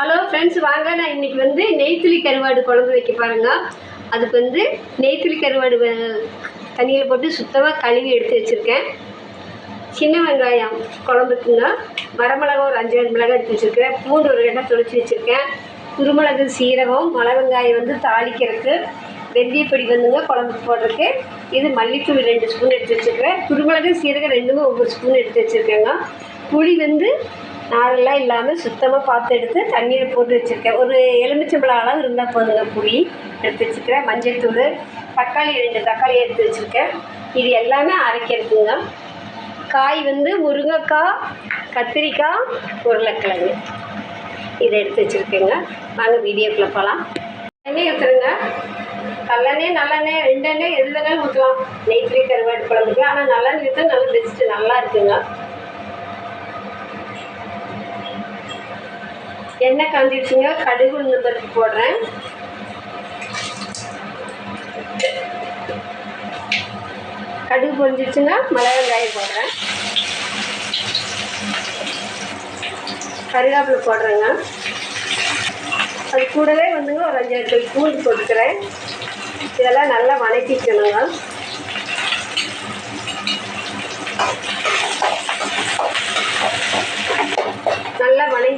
Hello friends வாங்க. நான் இன்னைக்கு வந்து நெய்த்துளி கருவாடு குழம்பு வைக்க பாருங்க அதுக்கு வந்து நெய்த்துளி கருவாடு தண்ணியில் போட்டு சுத்தமாக கழுவி எடுத்து வச்சுருக்கேன். சின்ன வெங்காயம் குழம்புக்குங்க. வரமிளகா ஒரு அஞ்சாறு மிளகாய் எடுத்து வச்சுருக்கேன். பூண்டு ஒரு ரெண்டை தொளிச்சு வச்சுருக்கேன். குருமிளகு சீரகம் மலை வெங்காயம் வந்து தாளிக்கிறதுக்கு வெந்தயப்பொடி வந்துங்க குழம்புக்கு போடுறதுக்கு. இது மல்லித்தூள் ரெண்டு ஸ்பூன் எடுத்து வச்சுருக்கேன். குருமிளகு சீரகம் ரெண்டுமே ஒவ்வொரு ஸ்பூன் எடுத்து வச்சுருக்கேங்க. புளி வந்து நாரெல்லாம் இல்லாமல் சுத்தமாக பார்த்து எடுத்து தண்ணியில் போட்டு வச்சுருக்கேன். ஒரு எலுமிச்சம்பழம் அளவு இருந்தால் போதுங்க புளி எடுத்து வச்சுருக்கிறேன். மஞ்சள் தூள் தக்காளி ரெண்டு தக்காளி எடுத்து வச்சுருக்கேன். இது எல்லாமே அரைக்கிறதுங்க. காய் வந்து முருங்கைக்காய் கத்திரிக்காய் உருளைக்கிழங்கு. இதை எடுத்து வச்சுருக்கேங்க. வாங்க வீடியோக்குள்ளே போகலாம் எண்ணெய் ஊற்றுருங்க கல்லெண்ணெய் நல்லெண்ணெய் ரெண்டெண்ணெய் எது ஊற்றலாம் நெய்த்திரி கருவாடு குழம்புக்கு. ஆனால் நல்லெண்ணெய் ஊற்ற நல்லா பெஸ்ட்டு நல்லா இருக்குங்க. எண்ணெய் காஞ்சிடுச்சுங்க கடுகு உளுந்து பருப்பு போடுறேன். கடுகு பொரிஞ்சிடுச்சுங்க மிளகா வெங்காயம் போடுறேன். கருவேப்பிலை போடுறேங்க. அது கூடவே வந்துங்க ஒரு அஞ்சு பூண்டு போட்டுக்கிறேன். இதெல்லாம் நல்லா வணக்கிக்கணுங்க.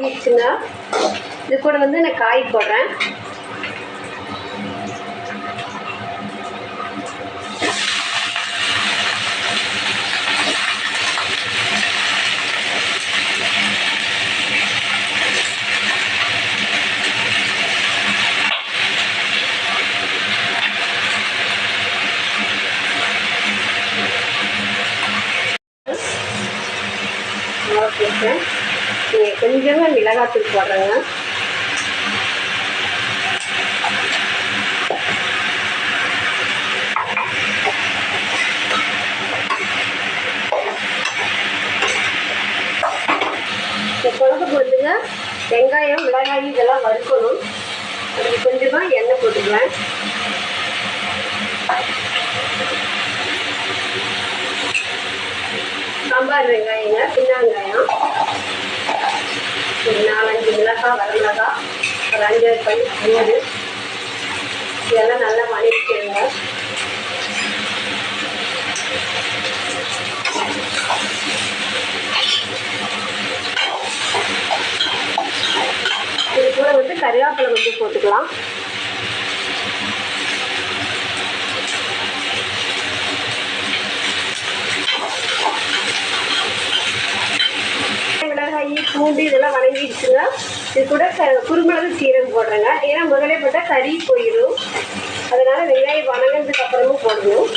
நல்லா இது கூட வந்து நான் காய் போடுறேன். மிளகாத்தூள் போடுறேங்க. இந்த குழம்புக்கு வந்துங்க வெங்காயம் மிளகாய் இதெல்லாம் வறுக்கணும். அதுக்கு கொஞ்சமாக எண்ணெய் போட்டுக்கலாம் சாம்பார் வெங்காயங்க சின்ன வெங்காயம். ஒரு நாலஞ்சு மிளகாய் வரமிளகா ஒரு அஞ்சு பல் மூணு இதெல்லாம் நல்லா வணக்கிடுங்க இது கூட வந்து கருவேப்பிலை வந்து போட்டுக்கலாம் மிளகாய் பூண்டு இதெல்லாம் வணங்கிடுச்சுங்க இது கூட க குருமிளகு சீரகம் போடுறேங்க. ஏன்னா முதலே போட்டால் கறி போயிடும். அதனால வெங்காயம் வணங்கினதுக்கு அப்புறமும் போடணும்.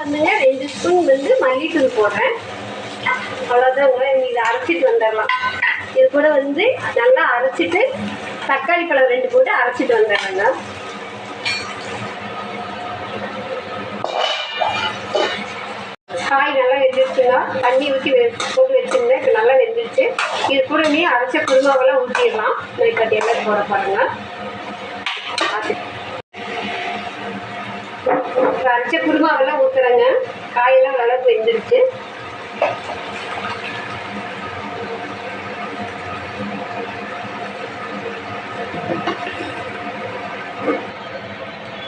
வந்துங்க ரெண்டு ஸ்பூன் வந்து மல்லித்தூள் போடுறேன். அவ்வளோதாங்க இதை அரைச்சிட்டு வந்துடலாம். இது கூட வந்து நல்லா அரைச்சிட்டு தக்காளி பழம் ரெண்டு போட்டு அரைச்சிட்டு வந்துடுறேங்க காய் நல்லா வெந்துருச்சுங்க தண்ணி ஊற்றி போட்டு வச்சுருந்தேன். இப்போ நல்லா வெந்துருச்சு. இது கூடவே அரைச்ச குருமாவெல்லாம் ஊற்றிடலாம் நெய்க்கட்டி எல்லாம் போட பாருங்க. அரைச்ச குருமாவெல்லாம் ஊற்றுறேங்க காயெல்லாம் நல்லா வெந்துருச்சு.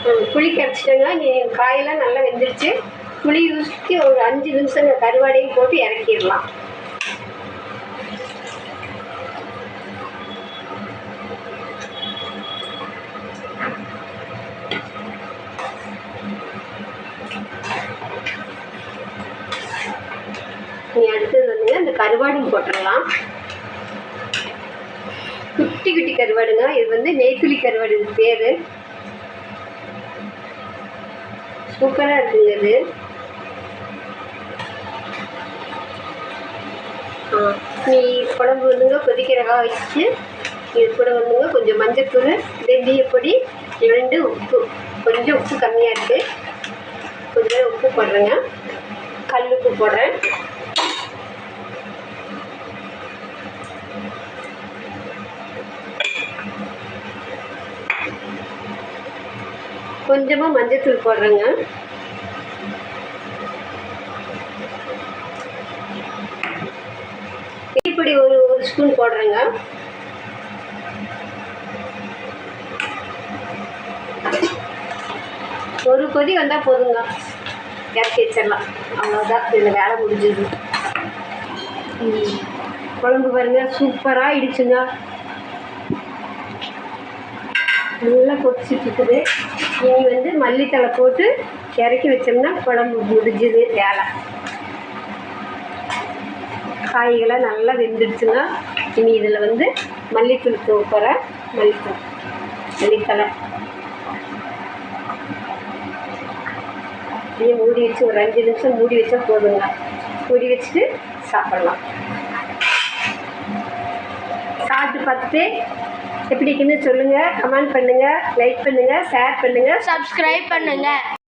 ம், புளி கரைச்சிட்டேங்க. காயெல்லாம் நல்லா வெந்துருச்சு. புளி ஊற்றி ஒரு அஞ்சு நிமிஷம் கருவாடையும் போட்டு இறக்கிடலாம். நீ அடுத்தது வந்துங்க இந்த கருவாடும் போட்டுடலாம். குட்டி குட்டி கருவாடுங்க. இது வந்து நெய்த்துளி கருவாடு இது பேர். சூப்பராக இருக்குங்க இது. நீ குழம்பு வந்துங்க கொதிக்கிறகா வச்சு இது கூட வந்துங்க கொஞ்சம் மஞ்சத்தூள் வெந்தயப்பொடி ரெண்டு உப்பு. கொஞ்சம் உப்பு கம்மியாக இருக்குது கொஞ்சம் உப்பு போடுறேங்க. கல் உப்பு போடுறேன். கொஞ்சமாக மஞ்சத்தூள் போடுறேங்க. ஸ்பூன் போடுறேங்க. ஒரு கொதி வந்தால் போதுங்க. இறக்கி வச்சிடலாம். அவ்வளோதான் இதில் வேலை முடிஞ்சது. குழம்பு பாருங்க. சூப்பராக ஆயிடுச்சுங்க. நல்லா கொதிச்சுட்டு இருக்குது இனி வந்து மல்லித்தலை போட்டு இறக்கி வச்சோம்னா குழம்பு முடிஞ்சுது. வேலை. காய்களை நல்லா வெந்துடுச்சுன்னா இனி இதில் வந்து மல்லித்தூள் தூக்குறேன் மல்லித்தூள் மல்லித்தலை அப்படியே மூடி வச்சு ஒரு அஞ்சு நிமிஷம் மூடி வச்சா போதுங்க. மூடி வச்சுட்டு சாப்பிட்லாம். சாப்பிட்டு பார்த்துட்டு எப்படி இருக்குன்னு சொல்லுங்கள் கமெண்ட் பண்ணுங்கள் லைக் பண்ணுங்கள் ஷேர் பண்ணுங்கள் சப்ஸ்கிரைப் பண்ணுங்கள்